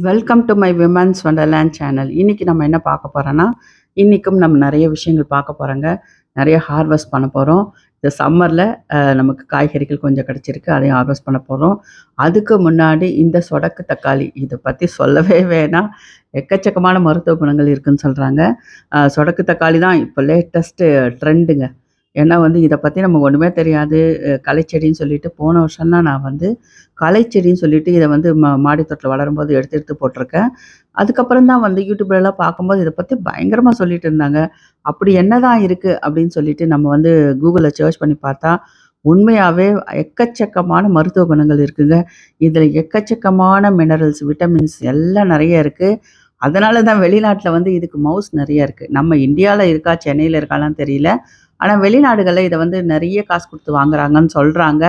Welcome to my women's wonderland channel இன்னைக்கு நம்ம என்ன பார்க்க போகிறோன்னா இன்றைக்கும் நம்ம நிறைய விஷயங்கள் பார்க்க போகிறோங்க நிறைய ஹார்வெஸ்ட் பண்ண போகிறோம் இந்த சம்மரில் நமக்கு காய்கறிகள் கொஞ்சம் கிடச்சிருக்கு. அதையும் ஹார்வெஸ்ட் பண்ண போகிறோம் அதுக்கு முன்னாடி இந்த சொடக்கு தக்காளி இதை பற்றி சொல்லவே வேணாம். எக்கச்சக்கமான மருத்துவ குணங்கள் இருக்குதுன்னு சொல்கிறாங்க சொடக்கு தக்காளி தான் இப்போ லேட்டஸ்ட்டு ட்ரெண்டுங்க ஏன்னா வந்து இதை பற்றி நமக்கு ஒன்றுமே தெரியாது. கலைச்செடின்னு சொல்லிட்டு போன வருஷம்லாம் நான் வந்து கலைச்செடின்னு சொல்லிட்டு இதை வந்து மா மாடித்தோட்டில் வளரும்போது எடுத்து எடுத்து போட்டிருக்கேன். அதுக்கப்புறம் தான் வந்து யூடியூப்லலாம் பார்க்கும்போது இதை பற்றி பயங்கரமாக சொல்லிட்டு இருந்தாங்க. அப்படி என்னதான் இருக்குது அப்படின்னு சொல்லிட்டு நம்ம வந்து கூகுளில் சர்ச் பண்ணி பார்த்தா உண்மையாகவே எக்கச்சக்கமான மருத்துவ குணங்கள் இருக்குங்க. இதில் எக்கச்சக்கமான மினரல்ஸ் விட்டமின்ஸ் எல்லாம் நிறைய இருக்குது அதனால தான் வெளிநாட்டில் வந்து இதுக்கு மவுஸ் நிறைய இருக்குது நம்ம இந்தியாவில் இருக்கா சென்னையில் இருக்காலாம் தெரியல. ஆனால் வெளிநாடுகளில் இதை வந்து நிறைய காசு கொடுத்து வாங்குறாங்கன்னு சொல்கிறாங்க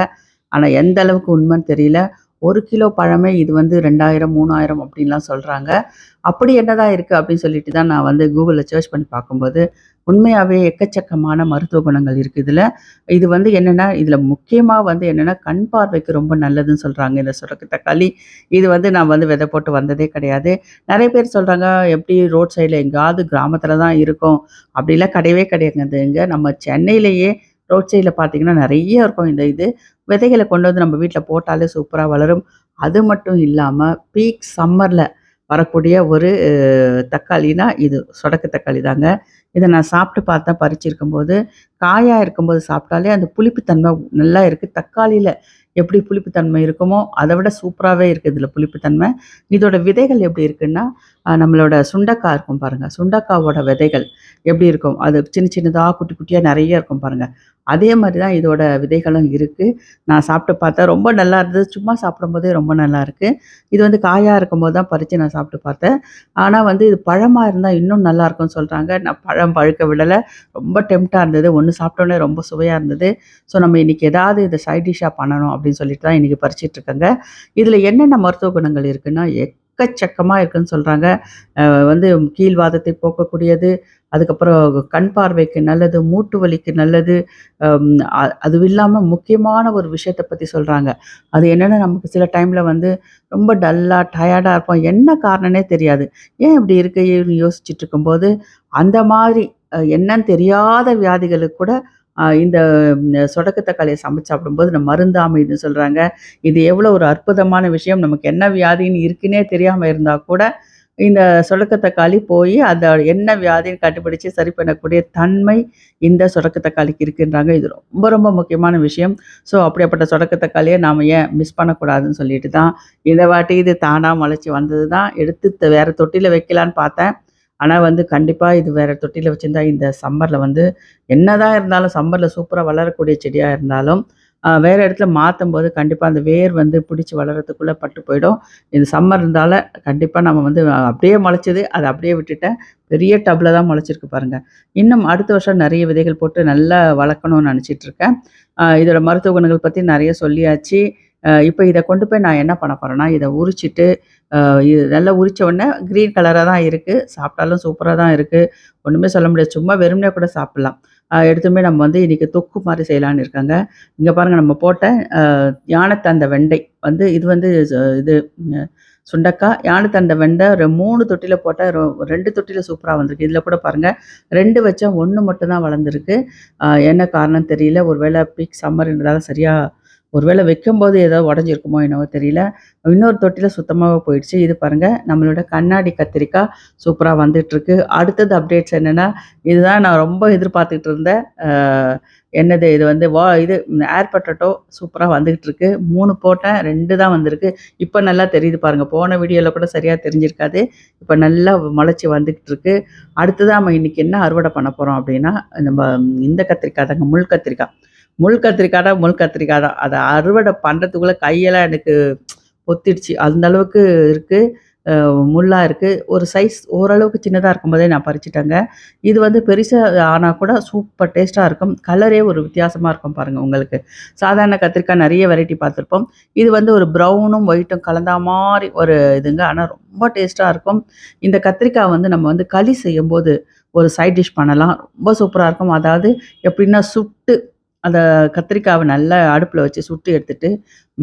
ஆனால் எந்த அளவுக்கு உண்மைன்னு தெரியல. ஒரு கிலோ பழமே இது வந்து ரெண்டாயிரம் மூணாயிரம் அப்படின்லாம் சொல்கிறாங்க அப்படி என்னதான் இருக்குது அப்படின்னு சொல்லிட்டு தான் நான் வந்து கூகுளில் சர்ச் பண்ணி பார்க்கும்போது உண்மையாகவே எக்கச்சக்கமான மருத்துவ குணங்கள் இருக்குது இதில். இது வந்து என்னென்னா இதில் முக்கியமாக வந்து என்னென்னா கண் பார்வைக்கு ரொம்ப நல்லதுன்னு சொல்கிறாங்க இந்த சுரக்கு தக்காளி. இது வந்து நான் வந்து விதை போட்டு வந்ததே கிடையாது. நிறைய பேர் சொல்கிறாங்க எப்படி ரோட் சைடில் எங்கேயாவது கிராமத்தில் தான் இருக்கும். அப்படிலாம் கிடையவே கிடையாதுங்க. இங்கே நம்ம சென்னையிலேயே ரோட் சைடில் பார்த்தீங்கன்னா நிறைய இருக்கும் இந்த இது. விதைகளை கொண்டு வந்து நம்ம வீட்டில் போட்டாலே சூப்பராக வளரும். அது மட்டும் இல்லாமல் பீக் சம்மரில் வரக்கூடிய ஒரு தக்காளினா இது சொடக்கு தக்காளி தாங்க. இதை நான் சாப்பிட்டு பார்த்தேன் பறிச்சிருக்கும்போது காயாக இருக்கும்போது சாப்பிட்டாலே அந்த புளிப்புத்தன்மை நல்லா இருக்குது தக்காளியில் எப்படி புளிப்புத்தன்மை இருக்குமோ அதை விட சூப்பராகவே இருக்குது இதில் புளிப்புத்தன்மை. இதோட விதைகள் எப்படி இருக்குன்னா நம்மளோட சுண்டக்காய் இருக்கும் பாருங்கள் சுண்டக்காவோட விதைகள் எப்படி இருக்கும்? அது சின்ன சின்னதாக குட்டி குட்டியாக நிறைய இருக்கும் பாருங்கள் அதே மாதிரி தான் இதோட விதைகளும் இருக்குது நான் சாப்பிட்டு பார்த்தேன். ரொம்ப நல்லா இருந்தது. சும்மா சாப்பிடும்போதே ரொம்ப நல்லா இருக்குது இது வந்து காயாக இருக்கும்போது தான் பறித்து நான் சாப்பிட்டு பார்த்தேன். ஆனால் வந்து இது பழமாக இருந்தால் இன்னும் நல்லா இருக்கும்னு சொல்கிறாங்க நான் பழம் பழுக்க விடலை. ரொம்ப டெம்ட்டாக இருந்தது. ஒன்று சாப்பிட்டோன்னே ரொம்ப சுவையாக இருந்தது. ஸோ நம்ம இன்றைக்கி ஏதாவது இதை சைட் டிஷ்ஷாக பண்ணணும் அப்படின்னு சொல்லிட்டு தான் இன்றைக்கி பறிச்சிட்டுருக்காங்க இதில் என்னென்ன மருத்துவ குணங்கள் இருக்குன்னா எக்கச்சக்கமாக இருக்குன்னு சொல்கிறாங்க வந்து கீழ்வாதத்தை போக்கக்கூடியது அதுக்கப்புறம் கண் பார்வைக்கு நல்லது மூட்டு வலிக்கு நல்லது அது அதுவும் இல்லாமல் முக்கியமான ஒரு விஷயத்தை பற்றி சொல்கிறாங்க அது என்னென்னா நமக்கு சில டைமில் வந்து ரொம்ப டல்லாக டயர்டாக இருப்போம். என்ன காரணனே தெரியாது. ஏன் இப்படி இருக்கு யோசிச்சுட்டு இருக்கும்போது அந்த மாதிரி என்னன்னு தெரியாத வியாதிகளுக்கு கூட இந்த சொடக்கத்தக்காளியை சொடக்கு தக்காளியை சமைச்சு சாப்பிடும்போது நம்ம மருந்தாமைதுன்னு சொல்கிறாங்க இது எவ்வளோ ஒரு அற்புதமான விஷயம். நமக்கு என்ன வியாதின்னு இருக்குன்னே தெரியாமல் இருந்தால் கூட இந்த சொடக்கு தக்காளி போய் அதை என்ன வியாதின்னு கண்டுபிடிச்சு சரி பண்ணக்கூடிய தன்மை இந்த சொடக்கு தக்காளிக்கு இருக்குன்றாங்க. இது ரொம்ப ரொம்ப முக்கியமான விஷயம். ஸோ அப்படிப்பட்ட சொடக்கு தக்காளியை நாம் ஏன் மிஸ் பண்ணக்கூடாதுன்னு சொல்லிட்டு தான் இந்த வாட்டி இது தானாக முளைச்சி வந்தது தான் எடுத்து வேறு தொட்டியில் வைக்கலான்னு பார்த்தேன். ஆனால் வந்து கண்டிப்பாக இது வேறு தொட்டியில் வச்சுருந்தா இந்த சம்மரில் வந்து என்னதான் இருந்தாலும் சம்மரில் சூப்பராக வளரக்கூடிய செடியாக இருந்தாலும் வேறு இடத்துல மாற்றும் போது கண்டிப்பாக அந்த வேர் வந்து பிடிச்சி வளரத்துக்குள்ளே பட்டு போயிடும். இது சம்மர் இருந்தால கண்டிப்பாக நம்ம வந்து அப்படியே முளைச்சது அதை அப்படியே விட்டுட்டேன் பெரிய டப்பில் தான் முளைச்சிருக்கு பாருங்கள் இன்னும் அடுத்த வருஷம் நிறைய விதைகள் போட்டு நல்லா வளர்க்கணும்னு நினச்சிட்ருக்கேன் இதோட மருத்துவ குணங்கள் பற்றி நிறைய சொல்லியாச்சு. இப்போ இதை கொண்டு போய் நான் என்ன பண்ண போகிறேன்னா இதை உரிச்சிட்டு இது நல்லா உரிச்ச உடனே க்ரீன் கலராக தான் இருக்குது சாப்பிட்டாலும் சூப்பராக தான் இருக்குது ஒன்றுமே சொல்ல முடியாது. சும்மா வெறுமனே கூட சாப்பிட்லாம். எடுத்துமே நம்ம வந்து இன்றைக்கி தொக்கு மாதிரி செய்யலான்னு இருக்காங்க. இங்கே பாருங்கள் நம்ம போட்ட ஆஹ், யானைத்தந்த வெண்டை வந்து இது வந்து ச- இது சுண்டக்காய் யானைத்தண்டை வெண்டை ஒரு மூணு தொட்டியில் போட்டால் ரெண்டு தொட்டியில் சூப்பராக வந்திருக்கு. இதில் கூட பாருங்கள் ரெண்டு வச்சா ஒன்று மட்டும் தான் வளர்ந்துருக்கு என்ன காரணம் தெரியல. ஒருவேளை பீக் சம்மர்ன்றதால சரியாக ஒருவேளை வைக்கும்போது ஏதோ உடஞ்சிருக்குமோ என்னவோ தெரியல. இன்னொரு தொட்டியில் சுத்தமாக போயிடுச்சு. இது பாருங்கள் நம்மளோட கண்ணாடி கத்திரிக்காய் சூப்பராக வந்துட்டுருக்கு. அடுத்தது அப்டேட்ஸ் என்னென்னா இதுதான் நான் ரொம்ப எதிர்பார்த்துக்கிட்டு இருந்தேன் என்னது இது வந்து வா இது ஏர் பட்டட்டோ சூப்பராக வந்துக்கிட்டுருக்கு மூணு போட்டேன் ரெண்டு தான் வந்திருக்கு. இப்போ நல்லா தெரியுது பாருங்கள் போன வீடியோவில் கூட சரியாக தெரிஞ்சிருக்காது. இப்போ நல்லா முளைச்சி வந்துக்கிட்டு இருக்கு அடுத்ததான் நம்ம இன்றைக்கி என்ன அறுவடை பண்ண போகிறோம் அப்படின்னா நம்ம இந்த கத்திரிக்காய் தாங்க முள் கத்திரிக்காய். முள் கத்திரிக்காய் தான் முள் கத்திரிக்காய் தான். அதை அறுவடை பண்ணுறதுக்குள்ளே கையெல்லாம் எனக்கு பொத்திடுச்சு. அந்த அளவுக்கு இருக்குது முள்ளாக இருக்குது ஒரு சைஸ் ஓரளவுக்கு சின்னதாக இருக்கும்போதே நான் பறிச்சிட்டேங்க. இது வந்து பெருசாக ஆனால் கூட சூப்பர் டேஸ்ட்டாக இருக்கும். கலரே ஒரு வித்தியாசமாக இருக்கும் பாருங்கள் உங்களுக்கு. சாதாரண கத்திரிக்காய் நிறைய வெரைட்டி பார்த்துருப்போம். இது வந்து ஒரு ப்ரௌனும் ஒயிட்டும் கலந்த மாதிரி ஒரு இதுங்க. ஆனால் ரொம்ப டேஸ்ட்டாக இருக்கும். இந்த கத்திரிக்காய் வந்து நம்ம வந்து களி செய்யும்போது ஒரு சைட் டிஷ் பண்ணலாம். ரொம்ப சூப்பராக இருக்கும். அதாவது எப்படின்னா சுட்டு அந்த கத்திரிக்காவை நல்லா அடுப்பில் வச்சு சுட்டு எடுத்துட்டு,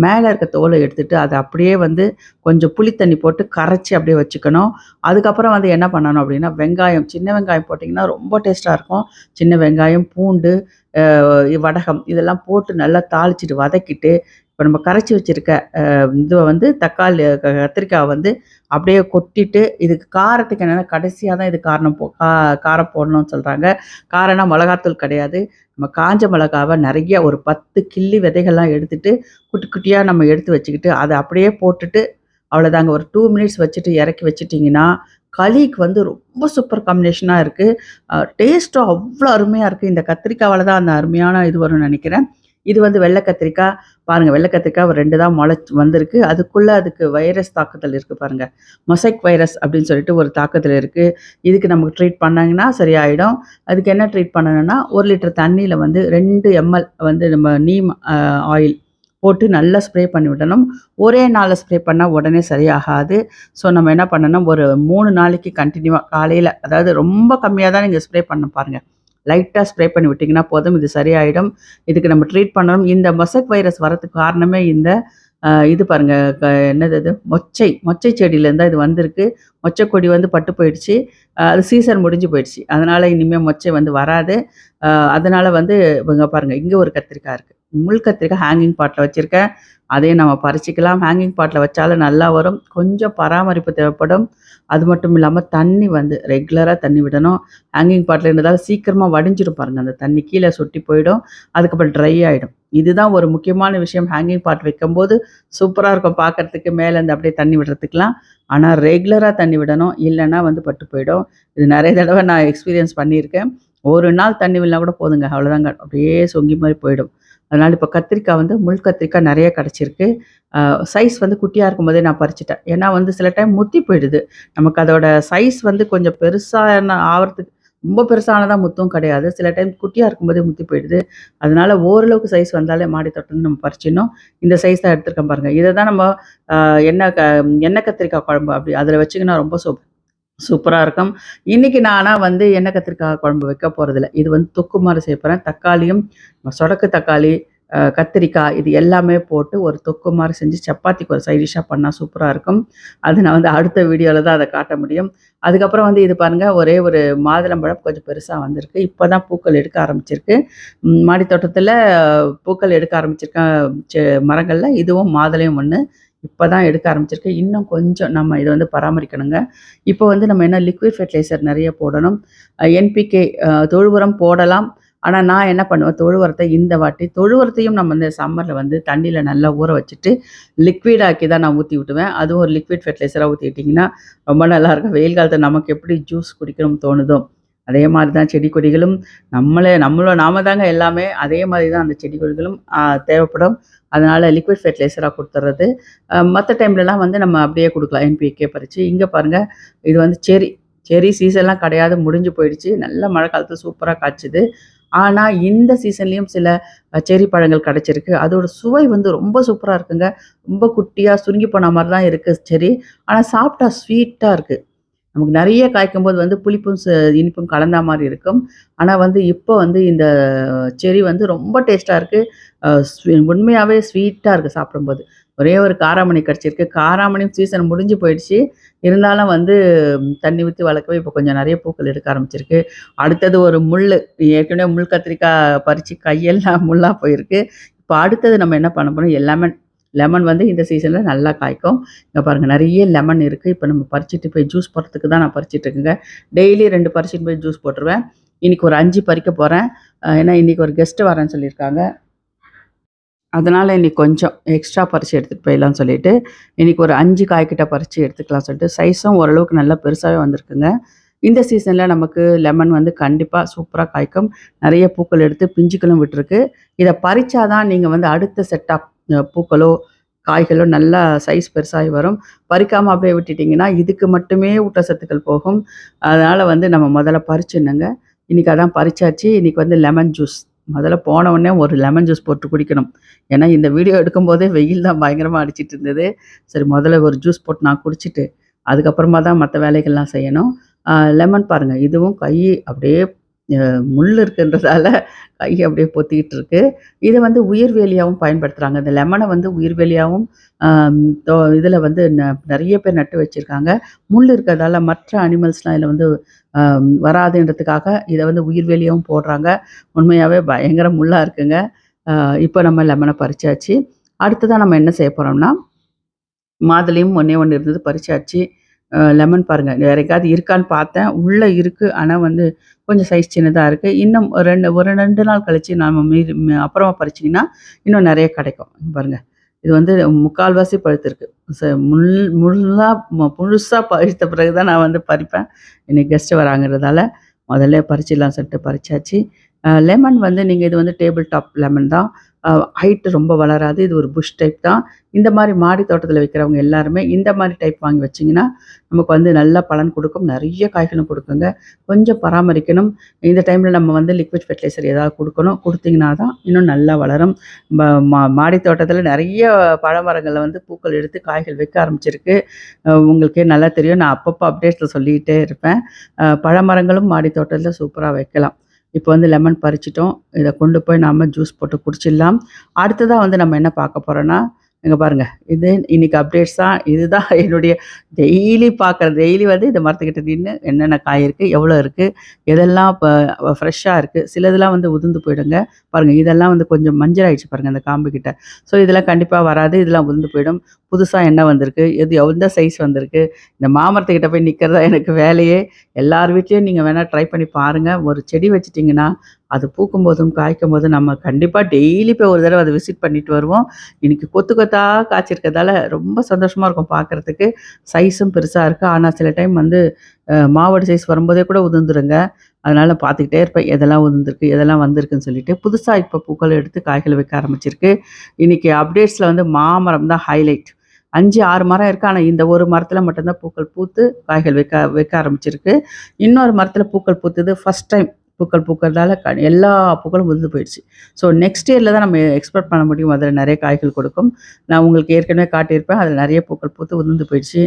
மேலே இருக்க தோலை எடுத்துட்டு, அதை அப்படியே வந்து கொஞ்சம் புளி தண்ணி போட்டு கரைச்சி அப்படியே வச்சுக்கணும். அதுக்கப்புறம் வந்து என்ன பண்ணணும் அப்படின்னா, வெங்காயம் சின்ன வெங்காயம் போட்டிங்கன்னா ரொம்ப டேஸ்ட்டாக இருக்கும். சின்ன வெங்காயம், பூண்டு, வடகம் இதெல்லாம் போட்டு நல்லா தாளிச்சிட்டு வதக்கிட்டு, இப்போ நம்ம கரைச்சி வச்சுருக்க இதுவை வந்து தக்காளி க வந்து அப்படியே கொட்டிட்டு, இதுக்கு காரத்துக்கு என்னென்னா கடைசியாக தான் இது காரணம் போ கா காரம் போடணும்னு சொல்கிறாங்க காரம்னா மிளகாத்தூள் கிடையாது. நம்ம காஞ்ச மிளகாவை நிறைய ஒரு 10 கிள்ளி விதைகள்லாம் எடுத்துகிட்டு குட்டி குட்டியாக நம்ம எடுத்து வச்சுக்கிட்டு, அதை அப்படியே போட்டுட்டு, அவ்வளோதாங்க. ஒரு டூ மினிட்ஸ் வச்சுட்டு இறக்கி வச்சுட்டிங்கன்னா களிக்கு வந்து ரொம்ப சூப்பர் காம்பினேஷனாக இருக்குது டேஸ்ட்டும் அவ்வளோ அருமையாக இருக்குது இந்த கத்திரிக்காவில் தான் அந்த அருமையான இது வரும்னு நினைக்கிறேன் இது வந்து வெள்ளை கத்திரிக்காய் பாருங்கள் வெள்ளை கத்திரிக்காய் ஒரு ரெண்டு தான் முளை வந்திருக்கு. அதுக்குள்ளே அதுக்கு வைரஸ் தாக்குதல் இருக்குது பாருங்கள் மொசைக் வைரஸ் அப்படின்னு சொல்லிட்டு ஒரு தாக்குதல் இருக்குது இதுக்கு நமக்கு ட்ரீட் பண்ணாங்கன்னா சரியாயிடும். அதுக்கு என்ன ட்ரீட் பண்ணணும்னா, ஒரு லிட்டர் தண்ணியில் வந்து ரெண்டு எம்எல் வந்து நம்ம நீம் ஆயில் போட்டு நல்லா ஸ்ப்ரே பண்ணி விடணும். ஒரே நாளில் ஸ்ப்ரே பண்ணால் உடனே சரியாகாது. ஸோ நம்ம என்ன பண்ணணும், ஒரு மூணு நாளைக்கு கண்டினியூவாக காலையில் அதாவது ரொம்ப கம்மியாக தான் நீங்கள் ஸ்ப்ரே பண்ண பாருங்கள் லைட்டாக ஸ்ப்ரே பண்ணி விட்டிங்கன்னா போதும். இது சரியாயிடும். இதுக்கு நம்ம ட்ரீட் பண்ணணும். இந்த மொசக் வைரஸ் வரத்துக்கு காரணமே இந்த இது பாருங்க க என்னது இது மொச்சை மொச்சை செடியிலேருந்து இது வந்திருக்கு. மொச்சை கொடி வந்து பட்டு போயிடுச்சு. அது சீசன் முடிஞ்சு போயிடுச்சு. அதனால் இனிமேல் மொச்சை வந்து வராது. அதனால் வந்து இவங்க பாருங்கள் இங்கே ஒரு கத்திரிக்காய் இருக்குது முள் கத்திரிக்காய் ஹேங்கிங் பாட்டில் வச்சுருக்கேன் அதையும் நம்ம பறிச்சிக்கலாம் ஹேங்கிங் பாட்டில் வச்சாலும் நல்லா வரும். கொஞ்சம் பராமரிப்பு தேவைப்படும். அது மட்டும் இல்லாமல் தண்ணி வந்து ரெகுலராக தண்ணி விடணும். ஹேங்கிங் பாட்டில் இருந்ததால் சீக்கிரமாக வடிஞ்சிடும் பாருங்கள் அந்த தண்ணி கீழே சொட்டி போயிடும். அதுக்கப்புறம் ட்ரை ஆகிடும் இதுதான் ஒரு முக்கியமான விஷயம். ஹேங்கிங் பாட் வைக்கும்போது சூப்பராக இருக்கும் பார்க்கறதுக்கு. மேலேருந்து அப்படியே தண்ணி விடுறதுக்கெலாம் ஆனால் ரெகுலராக தண்ணி விடணும். இல்லைன்னா வந்து பட்டு போயிடும். இது நிறைய தடவை நான் எக்ஸ்பீரியன்ஸ் பண்ணியிருக்கேன். ஒரு நாள் தண்ணி விடலனா கூட போதுங்க. அவ்வளோதாங்க. அப்படியே சொங்கி மாதிரி போயிடும். அதனால் இப்போ கத்திரிக்காய் வந்து முள் கத்திரிக்காய் நிறைய கிடச்சிருக்கு சைஸ் வந்து குட்டியா இருக்கும்போதே நான் பறிச்சிட்டேன் ஏன்னா வந்து சில டைம் முத்தி போயிடுது. நமக்கு அதோட சைஸ் வந்து கொஞ்சம் பெருசான ஆகிறதுக்கு ரொம்ப பெருசானதாக முத்தும் கிடையாது. சில டைம் குட்டியாக இருக்கும்போதே முத்தி போயிடுது. அதனால ஓரளவுக்கு சைஸ் வந்தாலே மாடி தோட்டத்துல நம்ம பறிச்சிடணும். இந்த சைஸ் தான் எடுத்துருக்கேன் பாருங்கள் இதை தான் நம்ம எண்ணெய் க எண்ணெய் கத்திரிக்காய் குழம்பு அப்படி அதில் வச்சீங்கன்னா ரொம்ப சூப்பர் சூப்பராக இருக்கும். இன்றைக்கி நானாக வந்து எண்ணெய் கத்திரிக்காய் குழம்பு வைக்க போகிறதில்ல இது வந்து தொக்குமாதிரி செய்ய போகிறேன் தக்காளியும், சொடக்கு தக்காளி, கத்திரிக்காய் இது எல்லாமே போட்டு ஒரு தொக்கு மாதிரி செஞ்சு சப்பாத்திக்கு ஒரு சைடிஷாக பண்ணால் சூப்பராக இருக்கும். அது நான் வந்து அடுத்த வீடியோவில் தான் அதை காட்ட முடியும். அதுக்கப்புறம் வந்து இது பாருங்கள் ஒரே ஒரு மாதுளம்பழம் கொஞ்சம் பெருசாக வந்திருக்கு. இப்போ தான் பூக்கள் எடுக்க ஆரம்பிச்சிருக்கு. மாடித்தோட்டத்தில் பூக்கள் எடுக்க ஆரம்பிச்சிருக்க மரங்களில் இதுவும் மாதுளையும் ஒன்று இப்போ தான் எடுக்க ஆரம்பிச்சிருக்கு. இன்னும் கொஞ்சம் நம்ம இதை வந்து பராமரிக்கணுங்க. இப்போ வந்து நம்ம என்ன லிக்விட் ஃபெர்டிலைசர் நிறைய போடணும். என்பிகே தொழு உரம் போடலாம். ஆனால் நான் என்ன பண்ணுவேன், தொழு உரத்தை இந்த வாட்டி தொழு உரத்தையும் நம்ம இந்த சம்மரில் வந்து தண்ணியில் நல்லா ஊற வச்சுட்டு, லிக்விட் ஆக்கி தான் நான் ஊற்றி விட்டுவேன். அதுவும் ஒரு லிக்விட் ஃபெர்டிலைசராக ஊத்தி ரொம்ப நல்லாயிருக்கும். வெயில் காலத்தில் நமக்கு எப்படி ஜூஸ் குடிக்கணும்னு தோணுதோ, அதே மாதிரி தான் செடி கொடிகளும் நம்மளே நம்மள நாம தாங்க எல்லாமே. அதே மாதிரி தான் அந்த செடி கொடிகளும் தேவைப்படும். அதனால் லிக்விட் ஃபெர்டிலைசராக கொடுத்துட்றது மற்ற டைம்லலாம் வந்து நம்ம அப்படியே கொடுக்கலாம் என்பிகே பறிச்சு. இங்கே பாருங்கள் இது வந்து செரி செரி சீசன்லாம் கிடையாது. முடிஞ்சு போயிடுச்சு. நல்ல மழை காலத்தில் சூப்பராக காய்ச்சிது ஆனால் இந்த சீசன்லேயும் சில செரி பழங்கள் கிடச்சிருக்கு அதோட சுவை வந்து ரொம்ப சூப்பராக இருக்குங்க. ரொம்ப குட்டியாக சுருங்கி போன மாதிரி தான் இருக்குது செரி ஆனால் சாப்பிட்டா ஸ்வீட்டாக இருக்குது நமக்கு நெறைய காய்க்கும்போது வந்து புளிப்பும், இனிப்பும் கலந்தா மாதிரி இருக்கும். ஆனால் வந்து இப்போ வந்து இந்த செரி வந்து ரொம்ப டேஸ்ட்டாக இருக்குது உண்மையாகவே ஸ்வீட்டாக இருக்குது சாப்பிடும்போது. ஒரே ஒரு காராமணி கிடச்சிருக்கு காராமணியும் சீசன் முடிஞ்சு போயிடுச்சு. இருந்தாலும் வந்து தண்ணி ஊற்றி வளர்க்கவே இப்போ கொஞ்சம் நிறைய பூக்கள் எடுக்க ஆரம்பிச்சிருக்கு. அடுத்தது ஒரு முள் ஏற்கனவே முள் கத்திரிக்காய் பறித்து கையெல்லாம் முள்ளாக போயிருக்கு. இப்போ அடுத்தது நம்ம என்ன பண்ண போகிறோம் எல்லாமே லெமன் வந்து இந்த சீசனில் நல்லா காய்க்கும். இங்கே பாருங்கள் நிறைய லெமன் இருக்குது இப்போ நம்ம பறிச்சுட்டு போய் ஜூஸ் போடுறதுக்கு தான் நான் பறிச்சிட்டு இருக்கேங்க. டெய்லி ரெண்டு பறிச்சுட்டு போய் ஜூஸ் போட்டுருவேன். இன்றைக்கி ஒரு அஞ்சு பறிக்க போகிறேன் ஏன்னா இன்றைக்கி ஒரு கெஸ்ட்டு வரேன்னு சொல்லியிருக்காங்க. அதனால் இன்னைக்கு கொஞ்சம் எக்ஸ்ட்ரா பறிச்சு எடுத்துகிட்டு போயிடலாம்னு சொல்லிட்டு, இன்னைக்கு ஒரு 5 காய் கிட்ட பறிச்சு எடுத்துக்கலாம்னு சொல்லிட்டு, சைஸும் ஓரளவுக்கு நல்லா பெருசாகவே வந்திருக்குங்க. இந்த சீசனில் நமக்கு லெமன் வந்து கண்டிப்பாக சூப்பராக காய்க்கும். நிறைய பூக்கள் எடுத்து பிஞ்சுகளும் விட்டுருக்கு. இதை பறிச்சா தான் நீங்கள் வந்து அடுத்த செட் பூக்களோ, காய்களோ நல்லா சைஸ் பெருசாகி வரும். பறிக்காமல் அப்படியே விட்டுட்டிங்கன்னா இதுக்கு மட்டுமே ஊட்டச்சத்துக்கள் போகும். அதனால் வந்து நம்ம முதல்ல பறிச்சுனுங்க இன்னைக்கு அதான் பறிச்சாச்சு. இன்றைக்கி வந்து லெமன் ஜூஸ். முதல்ல போன உடனே ஒரு லெமன் ஜூஸ் போட்டு குடிக்கணும். ஏன்னா இந்த வீடியோ எடுக்கும்போதே வெயில் தான் பயங்கரமாக அடிச்சிட்டு இருந்தது. சரி முதல்ல ஒரு ஜூஸ் போட்டு நான் குடிச்சிட்டு அதுக்கப்புறமா தான் மற்ற வேலைகள்லாம் செய்யணும். லெமன் பாருங்கள் இதுவும் கை அப்படியே முள் இருக்குன்றதால கை அப்படியே பொத்திக்கிட்டு இருக்கு. இதை வந்து உயிர்வேலியாகவும் பயன்படுத்துகிறாங்க இந்த லெமனை வந்து உயிர்வேலியாகவும் தோ இதில் வந்து ந பேர் நட்டு வச்சுருக்காங்க முள் இருக்கிறதால மற்ற அனிமல்ஸ்லாம் இதில் வந்து வராதுன்றதுக்காக இதை வந்து உயிர்வேலியாகவும் போடுறாங்க. உண்மையாகவே பயங்கர முள்ளாக இருக்குங்க. இப்போ நம்ம லெமனை பறிச்சாச்சு. அடுத்ததாக நம்ம என்ன செய்ய போகிறோம்னா மாதுளையும் ஒன்றே ஒன்று இருந்தது பறிச்சாச்சு. லெமன் பாருங்கள் வேற எங்கேயாவது இருக்கான்னு பார்த்தேன். உள்ளே இருக்குது ஆனால் வந்து கொஞ்சம் சைஸ் சின்னதாக இருக்குது இன்னும் ஒரு 2 ஒரு ரெண்டு நாள் கழித்து நாம் மீறி அப்புறமா பறிச்சீங்கன்னா, இன்னும் நிறைய கிடைக்கும். பாருங்கள் இது வந்து முக்கால்வாசி பழுத்திருக்கு. ச முள் முள்ளா முழுசாக பழுத்த பிறகு தான் நான் வந்து பறிப்பேன். இன்னைக்கு கெஸ்ட் வராங்கன்றதால முதல்ல பறிச்சிடலாம்னு சொல்லிட்டு பறிச்சாச்சு. லெமன் வந்து நீங்கள் இது வந்து டேபிள் டாப் லெமன் தான். ஹைட்டு ரொம்ப வளராது. இது ஒரு புஷ் டைப் தான். இந்த மாதிரி மாடி தோட்டத்தில் வைக்கிறவங்க எல்லாருமே இந்த மாதிரி டைப் வாங்கி வச்சீங்கன்னா, நமக்கு வந்து நல்ல பலன் கொடுக்கும் நிறைய காய்களும் கொடுக்குங்க கொஞ்சம் பராமரிக்கணும். இந்த டைமில் நம்ம வந்து லிக்விட் ஃபெர்டிலைசர் ஏதாவது கொடுக்கணும் கொடுத்திங்கன்னா தான் இன்னும் நல்லா வளரும். மா மாடி தோட்டத்தில் நிறைய பழமரங்களை வந்து பூக்கள் எடுத்து காய்கள் வைக்க ஆரம்பிச்சிருக்கு. உங்களுக்கே நல்லா தெரியும். நான் அப்பப்போ அப்டேட்ஸில் சொல்லிக்கிட்டே இருப்பேன். பழமரங்களும் மாடி தோட்டத்தில் சூப்பராக வைக்கலாம். இப்போ வந்து லெமன் பறிச்சிட்டோம் இதை கொண்டு போய் நாம் ஜூஸ் போட்டு குடிச்சிடலாம். அடுத்ததாக வந்து நம்ம என்ன பார்க்க போகிறோன்னா இங்கே பாருங்க. இது இன்னைக்கு அப்டேட்ஸ் தான். இதுதான் என்னுடைய டெய்லி பார்க்குற டெய்லி வந்து இந்த மரத்துக்கிட்ட நின்று என்னென்ன காய் இருக்குது எவ்வளோ இருக்குது எதெல்லாம் இப்போ ஃப்ரெஷ்ஷாக இருக்குது சிலதெல்லாம் வந்து உதிர்ந்து போயிடுங்க. பாருங்கள் இதெல்லாம் வந்து கொஞ்சம் மஞ்சள் ஆயிடுச்சு பாருங்கள் அந்த காம்பு கிட்ட. ஸோ இதெல்லாம் கண்டிப்பாக வராது. இதெல்லாம் உதிர்ந்து போயிடும். புதுசாக என்ன வந்திருக்கு, எது எந்த சைஸ் வந்திருக்கு. இந்த மாமரத்துக்கிட்ட போய் நிற்கிறதா தான் எனக்கு வேலையே. எல்லார் வீட்லேயும் நீங்கள் வேணால் ட்ரை பண்ணி பாருங்கள் ஒரு செடி வச்சிட்டிங்கன்னா அது பூக்கும் போதும் காய்க்கும் போதும் நம்ம கண்டிப்பாக டெய்லி போய் ஒரு தடவை அதை விசிட் பண்ணிட்டு வருவோம். இன்னைக்கு கொத்து கொத்தா காய்ச்சிருக்கிறதால ரொம்ப சந்தோஷமாக இருக்கும் பார்க்கறதுக்கு. சைஸும் பெருசாக இருக்குது ஆனால் சில டைம் வந்து மாவடு சைஸ் வரும்போதே கூட உதிர்ந்துருங்க. அதனால் பார்த்துக்கிட்டே இருப்பேன். எதெல்லாம் உதிர்ந்துருக்கு எதெல்லாம் வந்திருக்குன்னு சொல்லிட்டு. புதுசாக இப்போ பூக்கள் எடுத்து காய்கள் வைக்க ஆரம்பிச்சிருக்கு. இன்னைக்கு அப்டேட்ஸில் வந்து மாமரம் தான் ஹைலைட். 5, 6 மரம் இருக்குது ஆனால் இந்த ஒரு மரத்தில் மட்டும்தான் பூக்கள் பூத்து காய்கள் வைக்க வைக்க ஆரம்பிச்சிருக்கு. இன்னொரு மரத்தில் பூக்கள் பூத்தது ஃபர்ஸ்ட் டைம் பூக்கள் பூக்கிறதால க எல்லா பூக்களும் உதிர்ந்து போயிடுச்சு. ஸோ நெக்ஸ்ட் இயரில் தான் நம்ம எக்ஸ்பெக்ட் பண்ண முடியும். அதில் நிறைய காய்கள் கொடுக்கும். நான் உங்களுக்கு ஏற்கனவே காட்டியிருப்பேன். அதில் நிறைய பூக்கள் பூத்து உதிர்ந்து போயிடுச்சு.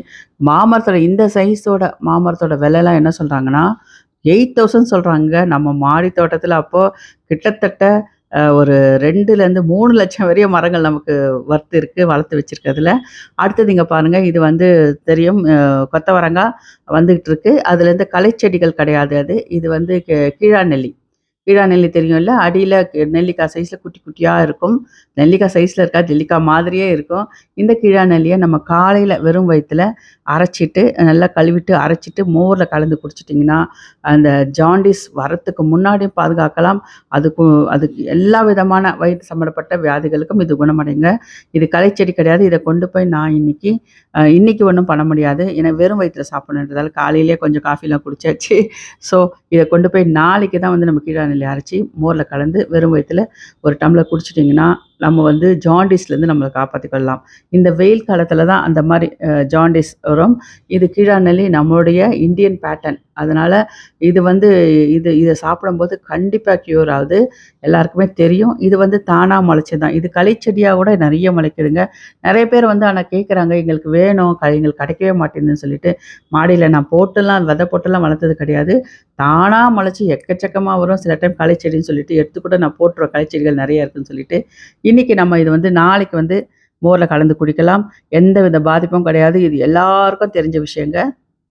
மாமரத்தோட இந்த சைஸோட மாமரத்தோட விலைலாம் என்ன சொல்கிறாங்கன்னா எயிட் தௌசண்ட் சொல்கிறாங்க நம்ம மாடி தோட்டத்தில் அப்போ கிட்டத்தட்ட ஒரு 2லேருந்து 3 லட்சம் வரையும் மரங்கள் நமக்கு வர்த்து இருக்குது வளர்த்து வச்சுருக்கிறதுல அடுத்தது இங்கே பாருங்க. இது வந்து தெரியும். கொத்தவரங்காய் கொத்தவரங்கா வந்துகிட்டு இருக்கு. அதுலேருந்து களைச்செடிகள் கிடையாது அது. இது வந்து கீழாநெல்லி கீழா நெல்லி தெரியும்ல? அடியில் நெல்லிக்காய் சைஸில் குட்டி குட்டியாக இருக்கும். நெல்லிக்காய் சைஸில் இருக்கா நெல்லிக்காய் மாதிரியே இருக்கும். இந்த கீழா நெல்லியை நம்ம காலையில் வெறும் வயிற்றில் அரைச்சிட்டு, நல்லா கழுவிட்டு அரைச்சிட்டு மோரில் கலந்து குடிச்சிட்டிங்கன்னா, அந்த ஜாண்டிஸ் வரத்துக்கு முன்னாடியும் பாதுகாக்கலாம். அதுக்கும் அதுக்கு எல்லா விதமான வயிற்று சம்மந்தப்பட்ட வியாதிகளுக்கும் இது குணமடைங்க இது களைச்செடி கிடையாது. இதை கொண்டு போய் நான் இன்னைக்கு இன்னைக்கு ஒன்றும் பண்ண முடியாது. ஏன்னா வெறும் வயிற்றில் சாப்பிடணுன்றதால காலையிலேயே கொஞ்சம் காஃபிலாம் குடிச்சாச்சு. ஸோ இதை கொண்டு போய் நாளைக்கு தான் வந்து நம்ம கீழாநெல்லி அரைச்சி மோர்ல கலந்து வெறும் வயிற்றுல ஒரு டம்ளர் குடிச்சிட்டிங்கன்னா, நம்ம வந்து ஜாண்டிஸ்லேருந்து நம்மளை காப்பாற்றிக்கொள்ளலாம் இந்த வெயில் காலத்தில் தான் அந்த மாதிரி ஜாண்டிஸ் வரும். இது கீழாநெல்லி நம்மளுடைய இந்தியன் பேட்டர்ன். அதனால் இது வந்து இது இதை சாப்பிடும்போது கண்டிப்பாக க்யூர் ஆகுது. எல்லாருக்குமே தெரியும். இது வந்து தானாக முளைச்சது தான். இது களிச்செடியாக கூட நிறைய முளைக்கிடுங்க நிறைய பேர் வந்து ஆனால் கேட்குறாங்க, எங்களுக்கு வேணும். க எங்களுக்கு கிடைக்கவே மாட்டேங்குதுன்னு சொல்லிட்டு. மாடியில் நான் போட்டுலாம் விதை போட்டுலாம் வளர்த்தது கிடையாது. தானாக முளைச்சி எக்கச்சக்கமாக வரும். சில டைம் களைச்செடின்னு சொல்லிட்டு எடுத்து கூட நான் போட்டுருவேன். களைச்செடிகள் நிறைய இருக்குன்னு சொல்லிட்டு. இன்னைக்கு நம்ம இது வந்து நாளைக்கு வந்து மோரில் கலந்து குடிக்கலாம். எந்த வித பாதிப்பும் கிடையாது. இது எல்லாருக்கும் தெரிஞ்ச விஷயங்க.